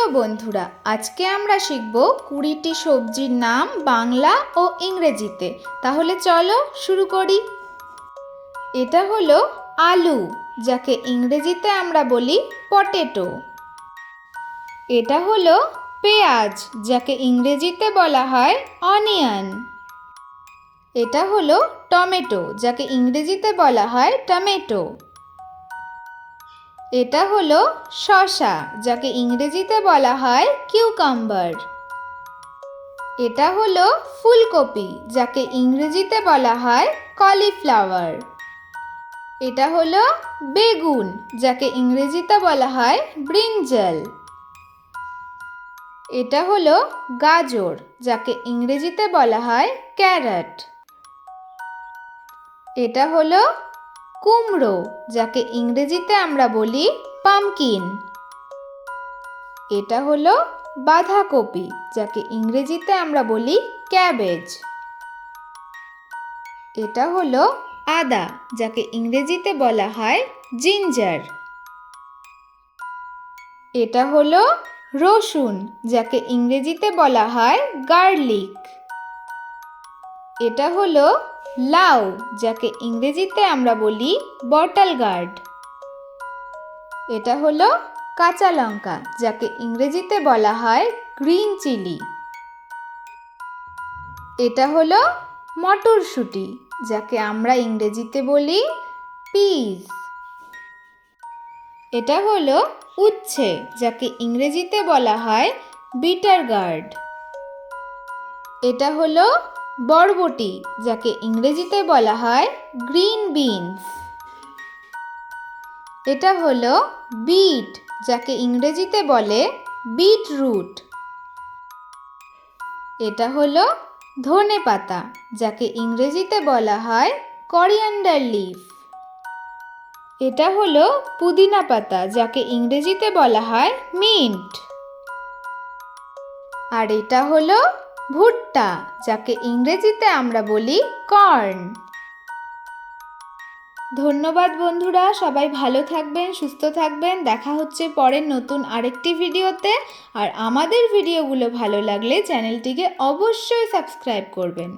প্রিয় বন্ধুরা, আজকে আমরা শিখব কুড়িটি সবজির নাম বাংলা ও ইংরেজিতে। তাহলে চলো শুরু করি। এটা হলো আলু, যাকে ইংরেজিতে আমরা বলি পটেটো। এটা হলো পেঁয়াজ, যাকে ইংরেজিতে বলা হয় অনিয়ন। এটা হলো টমেটো, যাকে ইংরেজিতে বলা হয় টমেটো। এটা হলো শসা যাকে ইংরেজিতে বলা হয় কিউকাম্বার। এটা হলো ফুলকপি, যাকে ইংরেজিতে বলা হয় কলিফ্লাওয়ার। এটা হলো বেগুন, যাকে ইংরেজিতে বলা হয় ব্রিঞ্জল। এটা হলো গাজর, যাকে ইংরেজিতে বলা হয় ক্যারট। এটা হলো কুমড়ো, যাকে ইংরেজিতে আমরা বলি পামকিন। এটা হলো বাঁধাকপি, যাকে ইংরেজিতে আমরা বলি ক্যাবেজ। এটা হলো আদা, যাকে ইংরেজিতে বলা হয় জিঞ্জার। এটা হলো রসুন, যাকে ইংরেজিতে বলা হয় গার্লিক। এটা হলো লাউ যাকে ইংরেজিতে আমরা বলি বটল গার্ড। এটা হলো কাঁচা লঙ্কা, যাকে ইংরেজিতে বলা হয় গ্রিন চিলি। এটা হলো মটরশুঁটি, যাকে আমরা ইংরেজিতে বলি পিস এটা হলো উচ্ছে, যাকে ইংরেজিতে বলা হয় বিটার গার্ড। এটা হলো বরবটি, যাকে ইংরেজিতে বলা হয় গ্রিন বিনস। এটা হলো বিট, যাকে ইংরেজিতে বলে বিট রুট এটা হলো ধনে পাতা, যাকে ইংরেজিতে বলা হয় করিয়ান্ডার লিফ। এটা হলো পুদিনা পাতা, যাকে ইংরেজিতে বলা হয় মিন্ট। আর এটা হলো ভুট্টা, যাকে ইংরেজিতে আমরা বলি কর্ন। ধন্যবাদ বন্ধুরা, সবাই ভালো থাকবেন, সুস্থ থাকবেন। দেখা হচ্ছে পরের নতুন আরেকটি ভিডিওতে। আর আমাদের ভিডিওগুলো ভালো লাগলে চ্যানেলটিকে অবশ্যই সাবস্ক্রাইব করবেন।